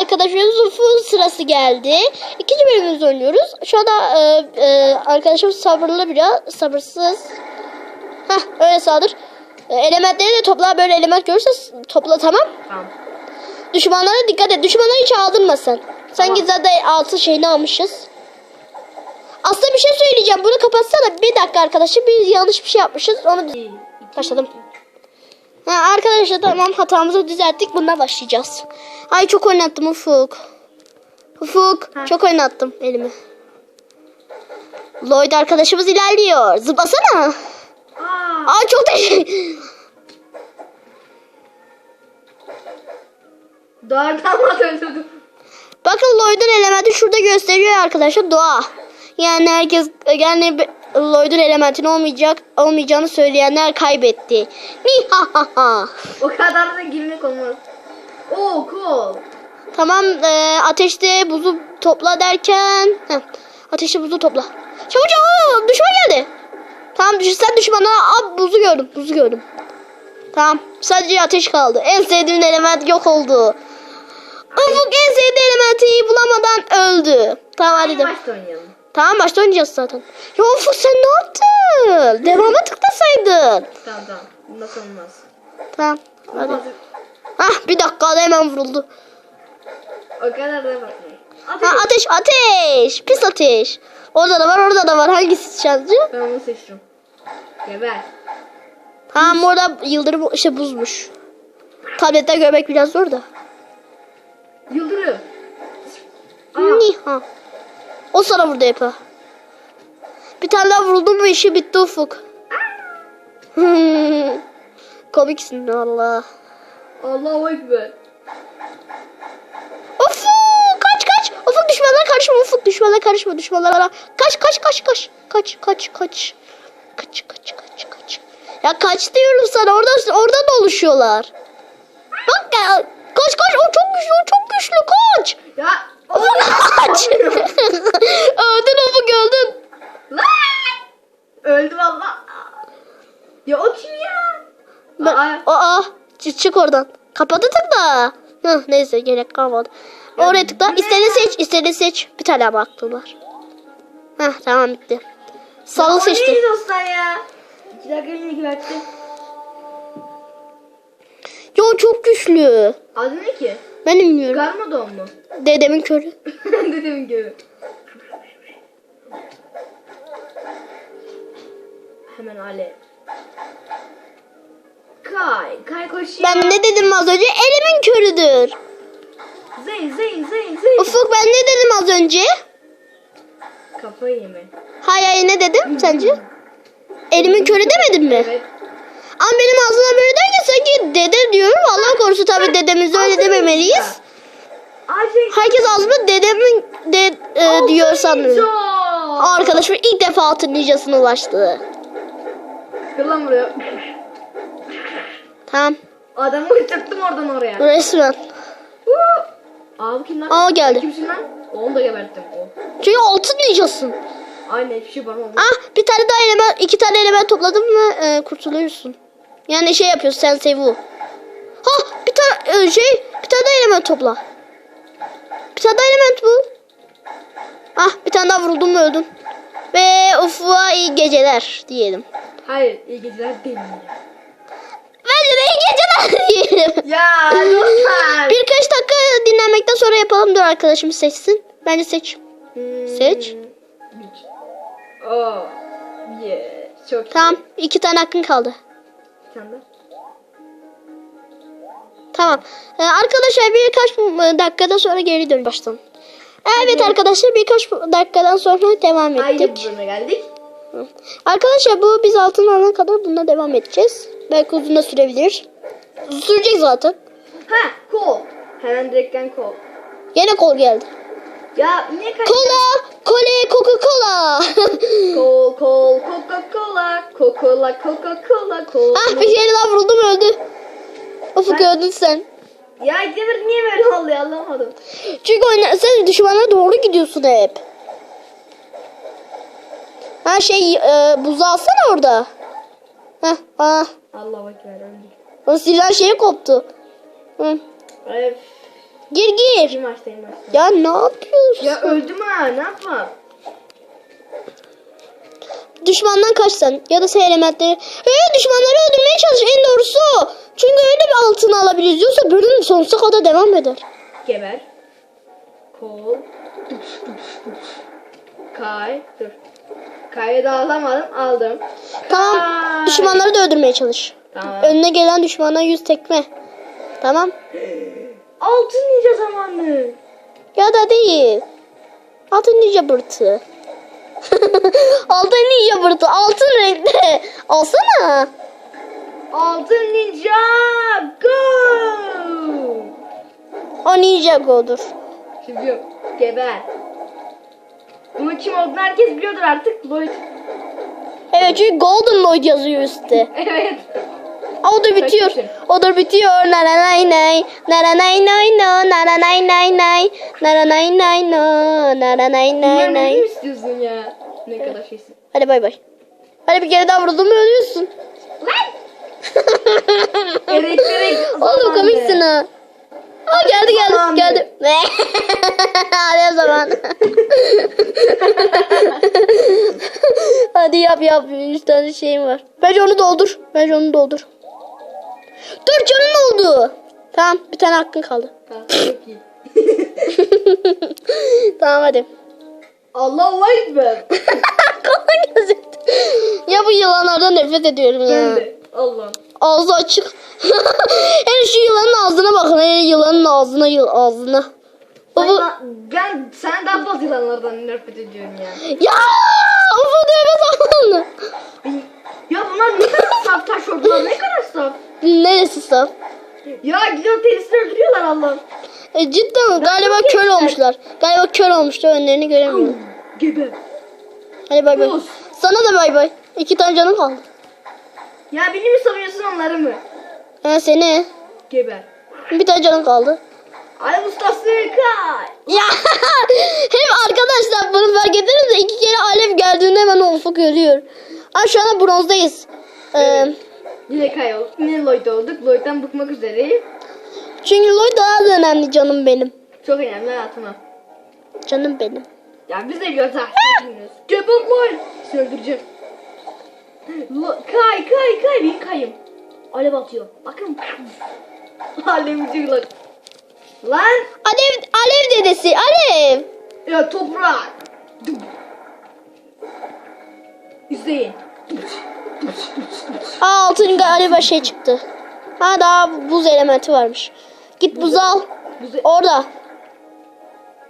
arkadaşlarımızın full sırası geldi. İkinci bölümümüzü oynuyoruz. Şu anda e, e, arkadaşım sabırlı biraz. Sabırsız. Hah öyle sağdır. E, elementleri de topla. Böyle element görürse topla tamam. Tamam. Düşmanlara dikkat et. Düşmanları hiç aldırmasın. Sanki zaten altı şeyini almışız. Aslında bir şey söyleyeceğim. Bunu kapatsana. Bir dakika arkadaşım. Biz yanlış bir şey yapmışız. Onu Başladım. Ha, arkadaşlar tamam hatamızı düzelttik. Bununla başlayacağız. Ay çok oynattım Ufuk. Ufuk Ha. çok oynattım elimi. Lloyd arkadaşımız ilerliyor. Zıplasana. Aa, Ay çok teşekkür. Doğrudan mı öldürdüm? Bakın Lloyd'un elementi şurada gösteriyor arkadaşlar. Doğa. Yani herkes yani Lloyd'un elementin olmayacak olmayacağını söyleyenler kaybetti. Ni ha ha ha. O kadar da girmek olmaz. Oo cool. Tamam e, ateşte buzu topla derken heh, ateşte buzu topla. Çabuk çabuk düşman geldi. Tamam sen düşmana ab buzu gördüm buzu gördüm. Tamam sadece ateş kaldı. En sevdiğin element yok oldu. Ufuk en sevdiği elementi bulamadan öldü. Tamam hadi Hadi de. Tamam başta oynayacağız zaten. Ya Ufuk sen ne yaptın? Devamı tıklasaydın. Tamam tamam. Nasıl olmaz? Tamam hadi. Olmaz. Hah bir dakikada hemen vuruldu. O kadar da bakmayın. Ha Hadi. ateş ateş. Pis ateş. Orada da var orada da var. Hangisi şanslı? Ben onu seçtim. Geber. Tamam orada yıldırım işte buzmuş. Tablette görmek biraz zor da. Yıldırım. Aa, Niha. O sana vurdu hep ha. Bir tane daha vuruldun mu işi bitti ufuk. Komiksin valla. Allahu Ekber. Ufuk kaç kaç. Ufuk düşmanlara karışma ufuk düşmanlara karışma düşmanlara. Kaç kaç kaç kaç. Kaç kaç kaç. Kaç kaç kaç kaç. Ya kaç diyorum sana orada oradan oluşuyorlar. Bak ya. Kaç kaç o çok güçlü o çok güçlü kaç. Ya. Kaç. öldün ufuk öldün. Öldü valla. Ya o kim ya? Ben, Aa. aa, çık, çık oradan. Kapadı tıkla. Hıh, neyse gerek kalmadı. Ya Oraya tıkla. İstediğini ya? seç. istediğini seç. Bir tane ama. Heh tamam bitti. Salı Ya seçtim. neydi dostlar ya? İki dakika yine gebertti. Yo çok güçlü. Adı ne ki? Ben de bilmiyorum. Garmadon mu? Dedemin körü. Dedim gibi. Hemen alev. Kay, kay koşuyor. Ben ne dedim az önce? Elimin körüdür. Zeyn, Zeyn, Zeyn, Zeyn. Ufuk ben ne dedim az önce? Kafayı yeme. Hay hay ne dedim sence? Elimin körü demedim mi? Evet. Ama benim ağzımdan böyle derken sanki dede diyorum. Allah korusun tabii dedemize öyle dememeliyiz. Herkes ağzıma dedemin de e, diyor sanırım. Arkadaşım ilk defa altın ninjasına ulaştı. Kır lan buraya. Tamam. Adamı uçurttum oradan oraya. Resmen. Huu. Aa bu kim lan? Aa geldi. Kimsin lan? Onu da geberttim. O. Çünkü altın ninjasın. Aynen hiçbir şey bana olmaz. Ah bir tane daha element, iki tane element topladım mı e, kurtuluyorsun. Yani şey yapıyorsun sen sevu. Ha bir tane e, şey bir tane daha element topla. Bir tane daha element bul. Ah bir tane daha vuruldun mu öldün. Ve ufuğa iyi geceler diyelim. Hayır iyi geceler değil. Bence de iyi geceler diyelim. Ya dostlar. Birkaç dakika dinlenmekten sonra yapalım. Dur arkadaşım seçsin. Bence seç. Hmm. Seç. Oh. Yeah. Çok iyi. Tamam. iki tane hakkın kaldı. Tane. Tamam. Ee, arkadaşlar birkaç dakikadan sonra geri dön baştan. Evet arkadaşlar birkaç dakikadan sonra devam ettik. bölüme geldik. Arkadaşlar bu biz altın alana kadar bununla devam edeceğiz. Belki uzun da sürebilir. Sürecek zaten. Ha kol. Hemen direkten kol. Yine kol geldi. Ya niye kaç? Kola, kole, Coca Cola. Kol kol Coca Cola. Coca Cola Coca Cola. ah bir kere daha vuruldum öldü. Ufuk öldün sen. Ya Demir niye böyle oluyor anlamadım. Çünkü oyna, sen düşmana doğru gidiyorsun hep. Ha şey e, buzu alsana orada. Heh, ah. Allah ekber öldük. O silah şeyi koptu. Hı. Evet. Gir gir. En başta. Ya ne yapıyorsun? Ya öldüm ha ne yapma? Düşmandan kaçsan ya da sen elementleri. Ee, düşmanları öldürmeye çalış en doğrusu. Çünkü öyle bir altını alabiliriz. Yoksa bölüm sonsuza kadar devam eder. Geber. Kol. Kay. Dur. Kayı da alamadım. Aldım. Tamam. Kay. Düşmanları da öldürmeye çalış. Tamam. Önüne gelen düşmana yüz tekme. Tamam. Altın ninja zamanı. Ya da değil. Altın ninja bırtı. altın ninja bırtı. Altın renkli. Alsana. Altın ninja. Go. O ninja godur. Yok. Geber. Bunun kim olduğunu herkes biliyordur artık. Lloyd. Evet çünkü Golden Lloyd yazıyor üstte. Evet. Aa, o da bitiyor. O da bitiyor. Naranay nay. Naranay nay no. Naranay nay nay. Naranay nay no. Naranay nay Bilmem ne nay. istiyorsun ya. Ne kadar şeysin. Hadi bay bay. Hadi bir kere daha vurdun mu ölüyorsun. Elektrik Oğlum komiksin ha. Aa geldi geldi Zamanı. geldi. Hadi o zaman. Hadi yap yap. Üç tane şeyim var. Bence onu doldur. Bence onu doldur. Dur canın oldu. Tamam bir tane hakkın kaldı. Ha, çok iyi. tamam hadi. Allahu Ekber. Kolay gözüktü. Ya bu yılanlardan nefret ediyorum ya. Ben de. Allah. Ağzı açık. Hele şu yılanın ağzına bakın. Hele yılanın ağzına yıl ağzına. Baba. Ben, sen daha fazla yılanlardan nefret ediyorum ya. Ya! Ufu dövme zamanı. Ya bunlar ne kadar saf taş ordular ne kadar Neresi saf? Ya gidiyor tenisini öldürüyorlar Allah'ım. E, cidden galiba kör geçtiler. olmuşlar. Galiba kör olmuşlar önlerini göremiyorum. Geber. Hadi bay bay. Sana da bay bay. İki tane canım kaldı. Ya beni mi savunuyorsun onları mı? Ha seni. Geber. Bir tane canım kaldı. Ay ustası kay. Ya hem arkadaşlar bunu fark ettiniz de iki kere alev geldiğinde hemen ufuk ölüyor. Aa şu anda bronzdayız. Ee, Evet. Yine Kay olduk. Yine Lloyd olduk. Lloyd'dan bıkmak üzereyim. çünkü Lloyd daha da önemli canım benim. Çok önemli hayatıma. Canım benim. Ya biz de. Sen bilmiyorsun. Geber Lloyd. Seni öldüreceğim. Lo- kay kay kay. Bir kayım. Alev atıyor. Bakın. Alevci Lloyd. Lan. Alev, alev dedesi alev. Ya toprak. İzleyin. Aa altın galiba şey çıktı. Ha daha buz elementi varmış. Git buz al. Orada.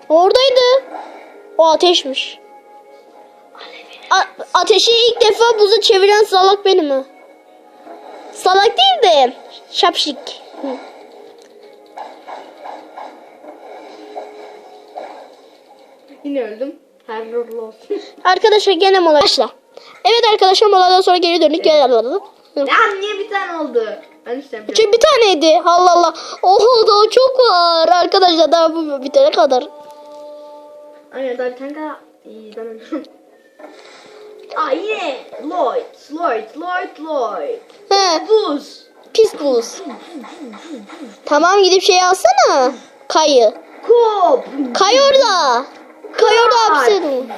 Oradaydı. O ateşmiş. A- ateşi ilk defa buza çeviren salak benim ha. Salak değil de şapşik. Yine öldüm. Uğurlu olsun. Arkadaşlar gene mola başla. Evet arkadaşlar moladan sonra geri döndük. Geri alalım. Ya niye bir tane oldu? Ben işte yapıyorum. Çünkü bir taneydi. Allah Allah. Oho daha çok var. Arkadaşlar daha bu bitene kadar. Aynen daha bir tane daha. İyi ben öldüm. Aa yine. Lloyd. Lloyd. Lloyd. Lloyd. He, Buz. pis buz. Tamam gidip şey alsana. Kayı. Kop. Kay orada. Kay orada hapsedin.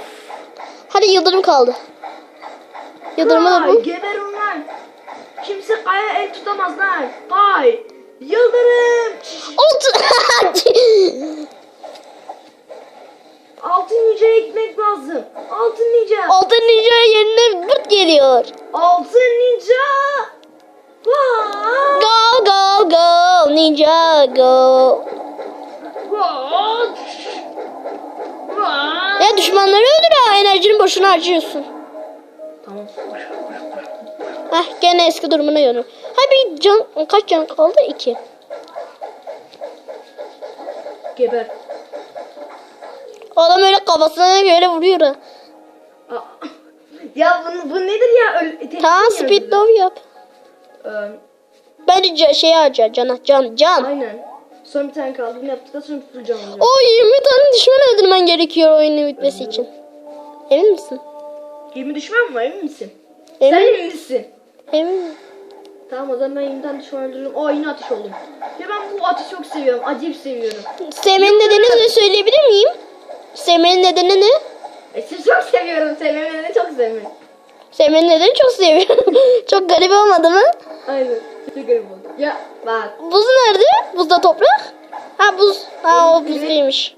Hadi yıldırım kaldı. Yıldırımı da Kay. bu. Geber onlar. Kimse kaya el tutamazlar. Kay. Yıldırım. Ot. Altın ninja'ya gitmek lazım. Altın ninja. Altın ninja yerine bırt geliyor. Altın ninja. Vaa. Go go go ninja go. Vaa. Vaa. Ya düşmanları öldür ha enerjini boşuna harcıyorsun. Tamam. Heh gene eski durumuna dönüyor. Ha bir can kaç can kaldı? İki. Geber. Adam öyle kafasına göre vuruyor ha. Aa. Ya bu, bu nedir ya? Öl tehdit Tamam mi speed öldürdü? yap. Ee, Bence ca- şey harca cana can can. aynen. Son bir tane kaldı. Bunu yaptıktan sonra olacak. O 20 tane düşman öldürmen gerekiyor oyunun bitmesi için. Emin misin? 20 düşman mı var emin misin? Emin, Sen emin misin? Emin. Tamam o zaman ben yeniden düşman öldürürüm. Aa yine ateş oldum. Ya ben bu ateşi çok seviyorum. Acayip seviyorum. Sevmenin nedenini söyleyebilir miyim? Sevmenin nedeni ne? E, sizi çok seviyorum. Sevmemeni çok seviyorum. Sevmenin nedeni çok seviyorum. çok garip olmadı mı? Aynen. Çok garip oldu. Ya bak. Buz nerede? Buzda toprak. Ha buz. Ha o buzluymuş.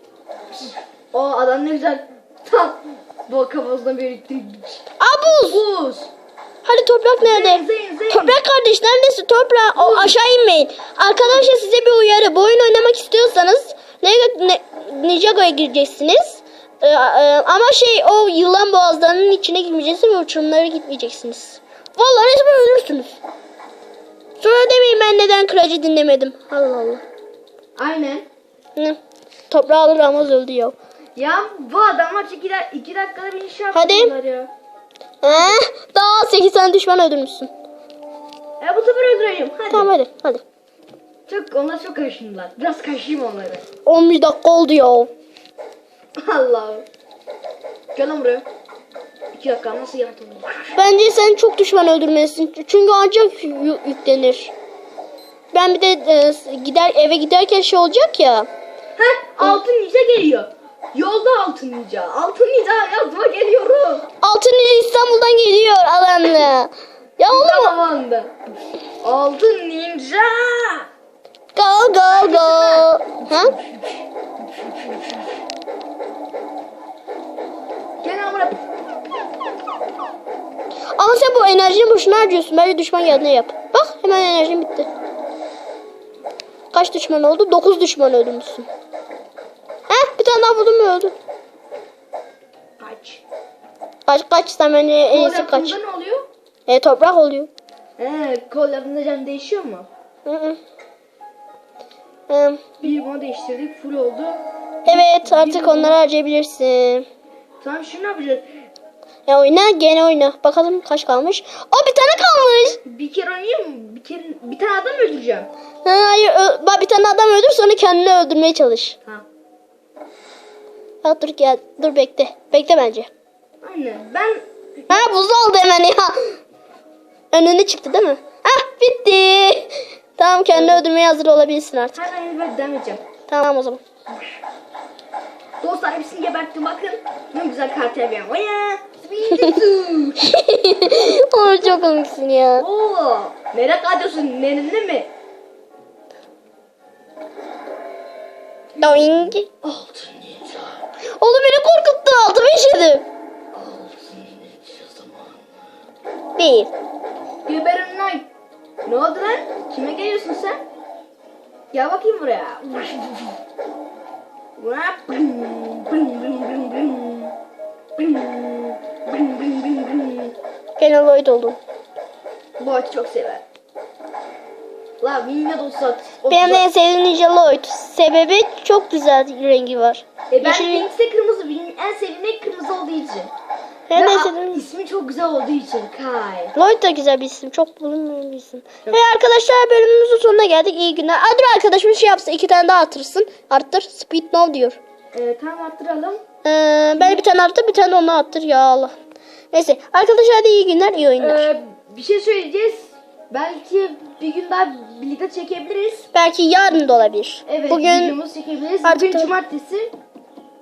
O adam ne güzel. Tam. Bu kafasına bir biriktirmiş. Aa buz. Buz. Hadi toprak nerede? Zeyn, Zeyn. Toprak kardeş neredesin? Toprak o aşağı inmeyin. Arkadaşlar size bir uyarı. Bu oyun oynamak istiyorsanız Nego- Ne- Ninjago'ya gireceksiniz. Ee, e, ama şey o yılan boğazlarının içine girmeyeceksiniz ve uçurumlara gitmeyeceksiniz. Vallahi resmen ölürsünüz. Sonra demeyin ben neden kıracı dinlemedim. Allah Allah. Aynen. Hı. Toprağı alır almaz öldü ya. Ya bu adamlar iki, iki dakikada beni şey Hadi. yaptılar ya. Eh, daha 8 tane düşman öldürmüşsün. Ya bu sefer öldüreyim. Hadi. Tamam hadi hadi. Çok, onlar çok karışındılar. Biraz karışayım onları. 11 dakika oldu ya. Allah'ım. Gel lan buraya. İki dakika nasıl yaptın? Bence sen çok düşman öldürmelisin. Çünkü ancak yü- yüklenir. Ben bir de e, gider eve giderken şey olacak ya. Heh altın ninja geliyor. Yolda altın ninja. Altın ninja yazma geliyorum. Altın Ninja İstanbul'dan geliyor alanlı. Ya oğlum Zamanında. Altın ninja. go go go. Ha? Gel buraya. Ama sen bu enerjini boşuna harcıyorsun. Bence düşman geldiğinde yap. Bak hemen enerjin bitti. Kaç düşman oldu? 9 düşman öldürmüşsün. Tane vurdum öldü. Kaç. Kaç kaç sen bence en iyisi kaç. ne oluyor? E toprak oluyor. He kol can değişiyor mu? Hı hı. Hı. Bir bunu değiştirdik. Full oldu. Evet artık onları harcayabilirsin. Tamam şimdi ne yapacağız? Ya oyna gene oyna. Bakalım kaç kalmış. O bir tane kalmış. Bir kere oynayayım mı? Bir kere bir tane adam öldüreceğim. Ha, hayır ö- bak bir tane adam öldür sonra kendini öldürmeye çalış. Ha. Ha, dur gel dur bekle. Bekle bence. Aynen. Ben Ha buz oldu hemen ya. Önüne çıktı değil mi? Ah bitti. Tamam kendini öldürmeye hazır olabilirsin artık. her an ben devam edeceğim. Tamam o zaman. Dostlar hepsini geberttim bakın. Ne güzel kart yapıyorum. Oya! Speedy Oğlum çok komiksin ya. Oo! Merak ediyorsun nenene mi? Doing. Altın Oğlum beni korkuttu. Altıma işedim. Bir. Geberin lan. Ne oldu lan? Kime geliyorsun sen? Gel bakayım buraya. Bring, bring, bring. Gene Lloyd oldum. Ağaçı çok sever. La Vinya dostat. Benim de en sevdiğim Ninja Lloyd. Sebebi çok güzel rengi var. E ben Winx de kırmızı. Benim en sevdiğim kırmızı olduğu için. Benim Ve a- sevdiğim... ismi çok güzel olduğu için. Kay. Lloyd da güzel bir isim. Çok bulunmayan bir isim. Ve arkadaşlar bölümümüzün sonuna geldik. İyi günler. Aa, dur arkadaşım şey yapsın. iki tane daha artırsın. Arttır. Speed now diyor. E, tamam arttıralım. Ee, ben bir tane arttır bir tane onu attır. Ya Allah. Neyse. Arkadaşlar hadi iyi günler. iyi oyunlar. E, bir şey söyleyeceğiz. Belki bir gün daha birlikte çekebiliriz. Belki yarın da olabilir. Evet Bugün videomuzu çekebiliriz. Artık Bugün cumartesi.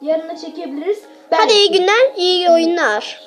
Yarın da çekebiliriz. hadi Belki. iyi günler. iyi oyunlar.